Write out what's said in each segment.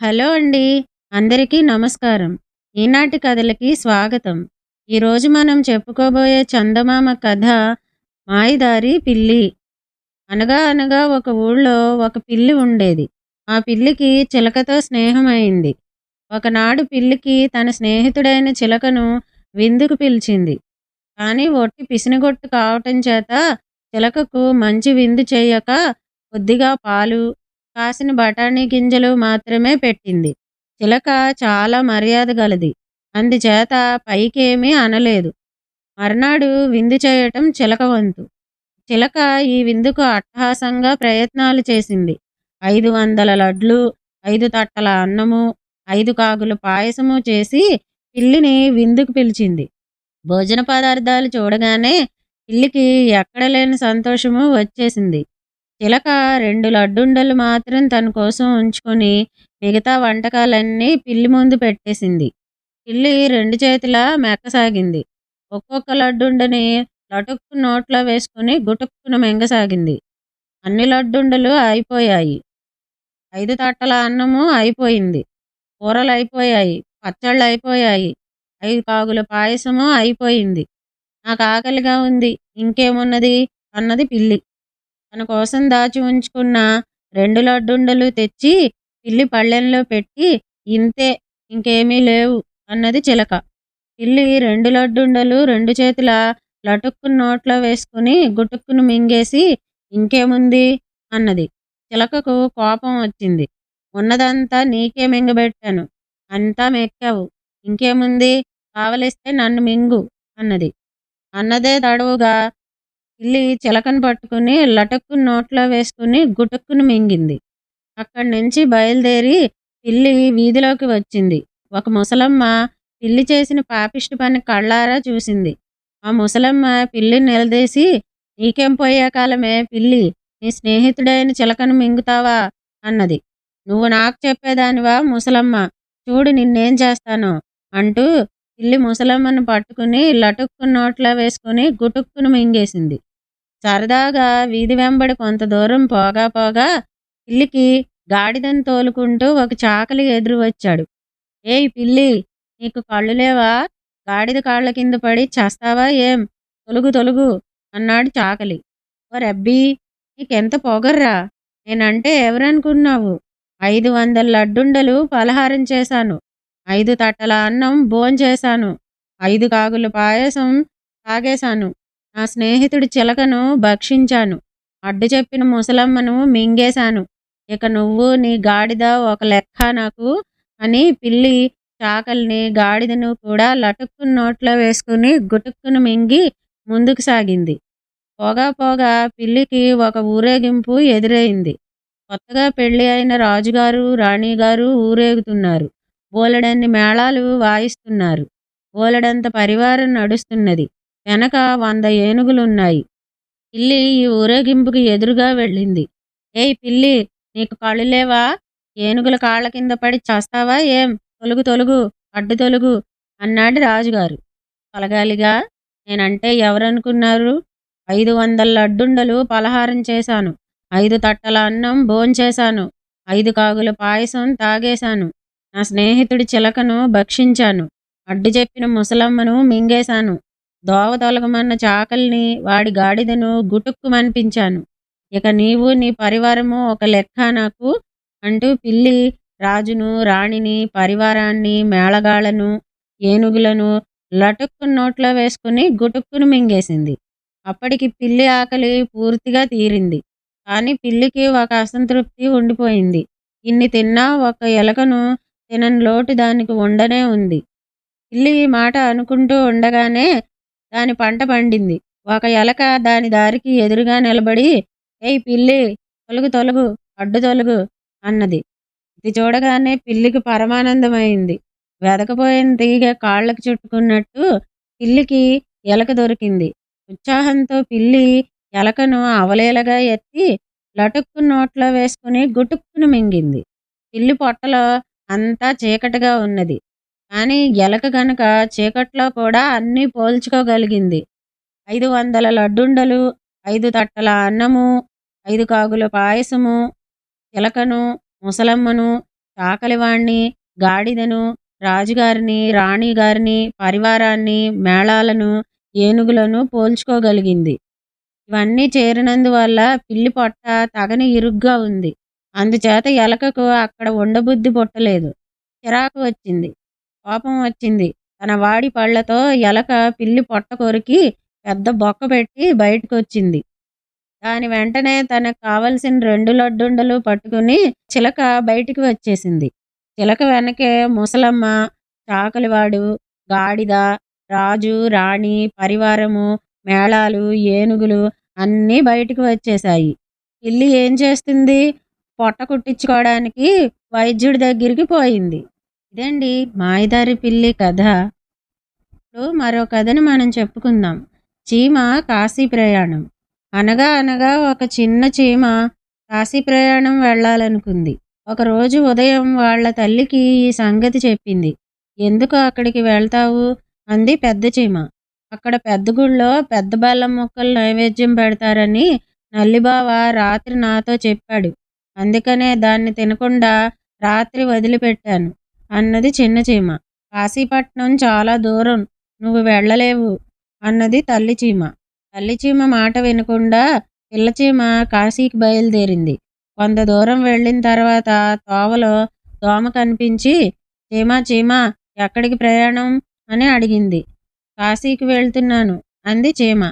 Hello అండి అందరికీ నమస్కారం. ఈనాటి కథలకి స్వాగతం. ఈరోజు మనం చెప్పుకోబోయే చందమామ కథ మాయదారి పిల్లి. అనగా అనగా ఒక ఊళ్ళో ఒక పిల్లి ఉండేది. ఆ పిల్లికి చిలకతో స్నేహమైంది ఒకనాడు పిల్లికి తన స్నేహితుడైన చిలకను విందుకు పిలిచింది. కానీ ఒట్టి పిసినగొట్టు కావటం చేత చిలకకు మంచి విందు చేయక కొద్దిగా పాలు కాసిన బఠానీ గింజలు మాత్రమే పెట్టింది. చిలక చాలా మర్యాద గలది. అందుచేత పైకేమీ అనలేదు. మర్నాడు విందు చేయటం చిలక వంతు. చిలక ఈ విందుకు అట్టహాసంగా ప్రయత్నాలు చేసింది. ఐదు వందల లడ్లు ఐదు తట్టల అన్నము ఐదు కాగులు పాయసము చేసి పిల్లిని విందుకు పిలిచింది. భోజన పదార్థాలు చూడగానే పిల్లికి ఎక్కడ లేని సంతోషము వచ్చేసింది. చిలక రెండు లడ్డుండలు మాత్రం తన కోసం ఉంచుకొని మిగతా వంటకాలన్నీ పిల్లి ముందు పెట్టేసింది. పిల్లి రెండు చేతుల మెక్కసాగింది. ఒక్కొక్క లడ్డుండని లటుక్కు నోట్లో వేసుకుని గుటుక్కున మెంగసాగింది. అన్ని లడ్డుండలు అయిపోయాయి. ఐదు తట్టల అన్నము అయిపోయింది. కూరలు అయిపోయాయి పచ్చళ్ళు అయిపోయాయి ఐదు కాగుల పాయసము అయిపోయింది. నాకు ఆకలిగా ఉంది. ఇంకేమున్నది? అన్నది పిల్లి. తన కోసం దాచి ఉంచుకున్న రెండు లడ్డుండలు తెచ్చి పిల్లి పళ్ళెంలో పెట్టి ఇంతే ఇంకేమీ లేవు అన్నది చిలక. పిల్లి రెండు లడ్డుండలు రెండు చేతుల లటుక్కును నోట్లో వేసుకుని గుటుక్కును మింగేసి ఇంకేముంది? అన్నది. చిలకకు కోపం వచ్చింది. ఉన్నదంతా నీకే మింగబెట్టాను. అంతా మెక్కావు. ఇంకేముంది? కావలిస్తే నన్ను మింగు అన్నది. అన్నదే తడవుగా పిల్లి చిలకను పట్టుకుని లటక్కు నోట్లో వేసుకుని గుటుక్కును మింగింది. అక్కడి నుంచి బయలుదేరి పిల్లి వీధిలోకి వచ్చింది. ఒక ముసలమ్మ పిల్లి చేసిన పాపిష్టి పని కళ్ళారా చూసింది. ఆ ముసలమ్మ పిల్లిని నిలదీసి నీకేం పోయే కాలమే పిల్లి? నీ స్నేహితుడైన చిలకను మింగుతావా? అన్నది. నువ్వు నాకు చెప్పేదానివా ముసలమ్మ? చూడు నిన్నేం చేస్తాను అంటూ పిల్లి ముసలమ్మను పట్టుకుని లటుక్కు నోట్లో వేసుకుని గుటుక్కును మింగేసింది. సరదాగా వీధి వెంబడి కొంత దూరం పోగా పోగా పిల్లికి గాడిదను తోలుకుంటూ ఒక చాకలి ఎదురు వచ్చాడు. ఏయ్ పిల్లి నీకు కళ్ళు లేవా? గాడిద కాళ్ళ కింద పడి చేస్తావా ఏం? తొలుగు తొలుగు అన్నాడు చాకలి. ఓ రబ్బీ నీకెంత పొగర్రా? నేనంటే ఎవరనుకున్నావు? ఐదు వందల లడ్డుండలు పలహారం చేశాను. ఐదు తట్టల అన్నం భోంచేశాను. ఐదు కాగుల పాయసం తాగేశాను. నా స్నేహితుడి చిలకను భక్షించాను. అడ్డు చెప్పిన ముసలమ్మను మింగేశాను. ఇక నువ్వు నీ గాడిద ఒక లెక్క నాకు అని పిల్లి చాకల్ని గాడిదను కూడా లటుక్కును నోట్లో వేసుకుని గుటుక్కును మింగి ముందుకు సాగింది. పోగా పోగా పిల్లికి ఒక ఊరేగింపు ఎదురైంది. కొత్తగా పెళ్ళి అయిన రాజుగారు రాణిగారు ఊరేగుతున్నారు. బోలెడన్ని మేళాలు వాయిస్తున్నారు. బోలెడంత పరివారం నడుస్తున్నది. వెనక వంద ఏనుగులున్నాయి. పిల్లి ఈ ఊరేగింపుకి ఎదురుగా వెళ్ళింది. ఏయ్ పిల్లి నీకు కళ్ళు లేవా? ఏనుగుల కాళ్ళ కింద పడి చేస్తావా ఏం? తొలుగు తొలుగు అడ్డు తొలుగు అన్నాడు రాజుగారు. తొలగాలిగా నేనంటే ఎవరనుకున్నారు? ఐదు వందల లడ్డుండలు పలహారం చేశాను. ఐదు తట్టల అన్నం భోంచేశాను. ఐదు కాగుల పాయసం తాగేశాను. నా స్నేహితుడి చిలకను భక్షించాను. అడ్డు చెప్పిన ముసలమ్మను మింగేశాను. దోవ తొలగమన్న చాకల్ని వాడి గాడిదను గుటుక్కుమనిపించాను. ఇక నీవు నీ పరివారము ఒక లెక్క నాకు అంటూ పిల్లి రాజును రాణిని పరివారాన్ని మేళగాళ్ళను ఏనుగులను లటుక్కు నోట్లో వేసుకుని గుటుక్కును మింగేసింది. అప్పటికి పిల్లి ఆకలి పూర్తిగా తీరింది. కానీ పిల్లికి ఒక అసంతృప్తి ఉండిపోయింది. ఇన్ని తిన్నా ఒక ఎలకను తినని లోటు దానికి ఉండనే ఉంది. పిల్లి ఈ మాట అనుకుంటూ ఉండగానే దాని పంట పండింది. ఒక ఎలక దాని దారికి ఎదురుగా నిలబడి ఏయ్ పిల్లి తొలుగు తొలుగు అడ్డు తొలుగు అన్నది. ఇది చూడగానే పిల్లికి పరమానందమైంది. వెదకపోయిన తీగ కాళ్ళకు చుట్టుకున్నట్టు పిల్లికి ఎలక దొరికింది. ఉత్సాహంతో పిల్లి ఎలకను అవలేలగా ఎత్తి లటుక్కు నోట్లో వేసుకుని గుటుక్కును మింగింది. పిల్లి పొట్టలో అంతా చీకటిగా ఉన్నది. కానీ ఎలక గనక చీకట్లో కూడా అన్నీ పోల్చుకోగలిగింది. ఐదు వందల లడ్డుండలు ఐదు తట్టల అన్నము ఐదు కాగుల పాయసము చిలకను ముసలమ్మను చాకలివాణ్ణి గాడిదను రాజుగారిని రాణిగారిని పరివారాన్ని మేళాలను ఏనుగులను పోల్చుకోగలిగింది. ఇవన్నీ చేరినందువల్ల పిల్లి పొట్ట తగని ఇరుగ్గా ఉంది. అందుచేత ఎలకకు అక్కడ ఉండబుద్ధి పుట్టలేదు. చిరాకు వచ్చింది. కోపం వచ్చింది. తన వాడి పళ్ళతో ఎలక పిల్లి పొట్ట కొరికి పెద్ద బొక్క పెట్టి బయటకు వచ్చింది దాని వెంటనే తనకు కావలసిన రెండు లడ్డుండలు పట్టుకుని చిలక బయటికి వచ్చేసింది. చిలక వెనకే ముసలమ్మ చాకలివాడు గాడిద రాజు రాణి పరివారము మేళాలు ఏనుగులు అన్నీ బయటికి వచ్చేసాయి పిల్లి ఏం చేస్తుంది? పొట్ట కుట్టించుకోవడానికి వైద్యుడి దగ్గరికి పోయింది. ఇదండి మాయదారి పిల్లి కథ. ఇప్పుడు మరో కథను మనం చెప్పుకుందాం. చీమ కాశీ ప్రయాణం. అనగా అనగా ఒక చిన్న చీమ కాశీ ప్రయాణం వెళ్ళాలనుకుంది. ఒకరోజు ఉదయం వాళ్ళ తల్లికి ఈ సంగతి చెప్పింది. ఎందుకు అక్కడికి వెళ్తావు? అంది పెద్ద చీమ. అక్కడ పెద్ద గుళ్ళో పెద్ద బెల్లం ముక్కలు నైవేద్యం పెడతారని నల్లిబావ రాత్రి నాతో చెప్పాడు. అందుకనే దాన్ని తినకుండా రాత్రి వదిలిపెట్టాను. అన్నది చిన్న చీమ. కాశీపట్నం చాలా దూరం. నువ్వు వెళ్ళలేవు అన్నది తల్లి చీమ. తల్లి చీమ మాట వినకుండా పిల్లచీమ కాశీకి బయలుదేరింది. కొంత దూరం వెళ్ళిన తర్వాత తోవలో దోమ కనిపించి చీమ చీమ ఎక్కడికి ప్రయాణం? అని అడిగింది. కాశీకి వెళ్తున్నాను అంది చీమ.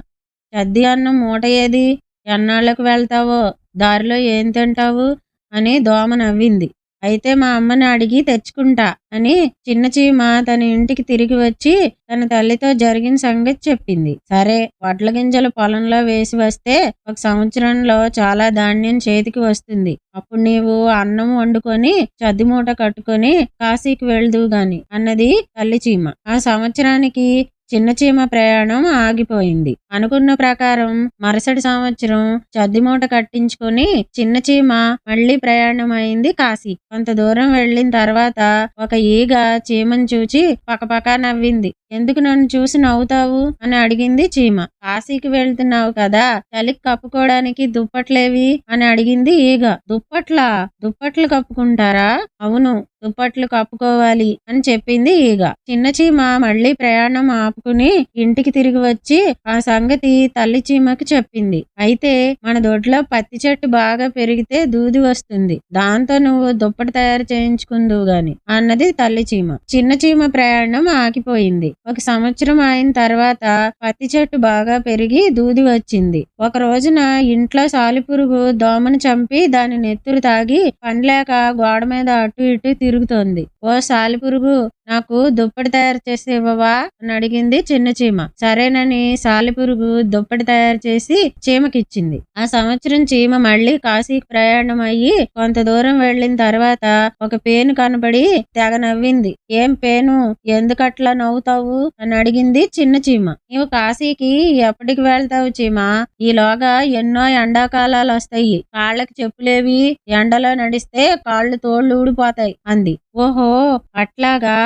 చద్ది అన్నం మూట ఏది? ఎన్నాళ్ళకు వెళ్తావో? దారిలో ఏం తింటావు? అని దోమ నవ్వింది. అయితే మా అమ్మని అడిగి తెచ్చుకుంటా అని చిన్న చీమ తన ఇంటికి తిరిగి వచ్చి తన తల్లితో జరిగిన సంగతి చెప్పింది. సరే వడ్ల గింజలు పొలంలో వేసి వస్తే ఒక సంవత్సరంలో చాలా ధాన్యం చేతికి వస్తుంది. అప్పుడు నీవు అన్నం వండుకొని చద్ది మూట కట్టుకొని కాశీకి వెళ్దువు గాని అన్నది తల్లి చీమ. ఆ సంవత్సరానికి చిన్న చీమ ప్రయాణం ఆగిపోయింది. అనుకున్న ప్రకారం మరుసటి సంవత్సరం చద్దిమూట కట్టించుకొని చిన్న చీమ మళ్ళీ ప్రయాణం అయింది కాశీ. కొంత దూరం వెళ్ళిన తర్వాత ఒక ఈగ చీమను చూచి పకపకా నవ్వింది. ఎందుకు నన్ను చూసి నవ్వుతావు? అని అడిగింది చీమ. కాశీకి వెళ్తున్నావు కదా చలికి కప్పుకోవడానికి దుప్పట్లేవి? అని అడిగింది ఈగ. దుప్పట్లా? దుప్పట్లు కప్పుకుంటారా? అవును. దుప్పట్లు కప్పుకోవాలి అని చెప్పింది ఈగ. చిన్న చీమ మళ్ళీ ప్రయాణం ఆపుకుని ఇంటికి తిరిగి వచ్చి ఆ సంగతి తల్లి చీమకి చెప్పింది. అయితే మన దొడ్లో పత్తి చెట్టు బాగా పెరిగితే దూది వస్తుంది. దాంతో నువ్వు దుప్పటి తయారు చేయించుకుందువు గాని అన్నది తల్లి చీమ. చిన్న చీమ ప్రయాణం ఆగిపోయింది. ఒక సంవత్సరం అయిన తర్వాత పత్తి చెట్టు బాగా పెరిగి దూది వచ్చింది. ఒక రోజున ఇంట్లో సాలిపురుగు దోమను చంపి దాని నెత్తురు తాగి పండ్లేక గోడ మీద అటు ఇటు తిరుగుతోంది ఓ సాలిపురుగు నాకు దుప్పటి తయారు చేసి ఇవ్వవా? అని అడిగింది చిన్న చీమ. సరేనని సాలిపురుగు దుప్పటి తయారు చేసి చీమకిచ్చింది. ఆ సంవత్సరం చీమ మళ్ళీ కాశీకి ప్రయాణం అయ్యి కొంత దూరం వెళ్ళిన తర్వాత ఒక పేను కనబడి తెగ నవ్వింది. ఏం పేను? ఎందుకట్లా నవ్వుతావు? అని అడిగింది చిన్న చీమ. నీవు కాశీకి ఎప్పటికి వెళ్తావు చీమ? ఈలోగా ఎన్నో ఎండాకాలాలు వస్తాయి కాళ్ళకి చెప్పులేవి ఎండలో నడిస్తే కాళ్ళు తోళ్ళు ఊడిపోతాయి అంది. ఓహో అట్లాగా?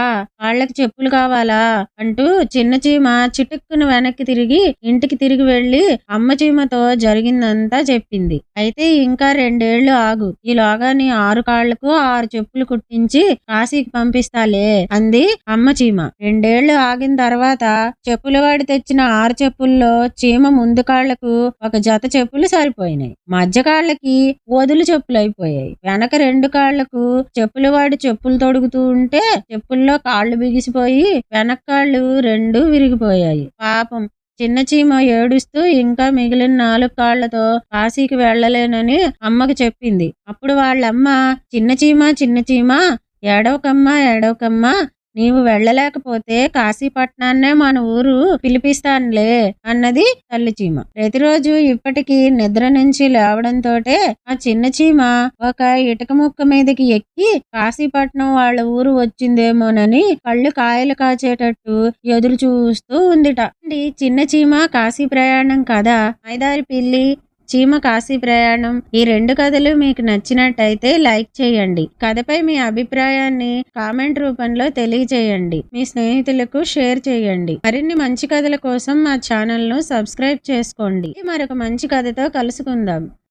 వాళ్ళకి చెప్పులు కావాలా అంటూ చిన్న చీమ చిటుక్కున వెనక్కి తిరిగి ఇంటికి తిరిగి వెళ్ళి అమ్మ చీమతో జరిగిందంతా చెప్పింది. అయితే ఇంకా రెండేళ్ళు ఆగు. ఈలోగా నీ ఆరు కాళ్ళకు ఆరు చెప్పులు కుట్టించి కాశీకి పంపిస్తాలే అంది అమ్మ చీమ. రెండేళ్ళు ఆగిన తర్వాత చెప్పులవాడి తెచ్చిన ఆరు చెప్పుల్లో చీమ ముందు కాళ్ళకు ఒక జత చెప్పులు సరిపోయినాయి. మధ్య కాళ్ళకి వదులు చెప్పులు అయిపోయాయి. వెనక రెండు కాళ్ళకు చెప్పులవాడి చెప్పులు తొడుగుతూ ఉంటే చెప్పుల్లో కాళ్ళు బిగిసిపోయి వెనక్కాళ్ళు రెండు విరిగిపోయాయి. పాపం చిన్న చీమ ఏడుస్తూ ఇంకా మిగిలిన నాలుగు కాళ్ళతో కాశీకి వెళ్ళలేనని అమ్మకు చెప్పింది. అప్పుడు వాళ్ళమ్మ చిన్న చీమ చిన్న చీమ ఏడవకమ్మా ఏడవకమ్మా నీవు వెళ్ళలేకపోతే కాశీపట్నాన్నే మన ఊరు పిలిపిస్తానులే అన్నది తల్లి చీమ. ప్రతిరోజు ఇప్పటికి నిద్ర నుంచి లేవడంతోటే ఆ చిన్న చీమ ఒక ఇటుక ముక్క మీదకి ఎక్కి కాశీపట్నం వాళ్ళ ఊరు వచ్చిందేమోనని కళ్ళు కాయలు కాచేటట్టు ఎదురు చూస్తూ ఉందిట. చిన్న చీమ కాశీ ప్రయాణం కదా. మైదారి పిల్లి చీమ కాశీ ప్రయాణం. ఈ రెండు కథలు మీకు నచ్చినట్టయితే లైక్ చేయండి. కథపై మీ అభిప్రాయాన్ని కామెంట్ రూపంలో తెలియజేయండి. మీ స్నేహితులకు షేర్ చేయండి. మరిన్ని మంచి కథల కోసం మా ఛానల్ను సబ్స్క్రైబ్ చేసుకోండి. మరొక మంచి కథతో కలుసుకుందాం.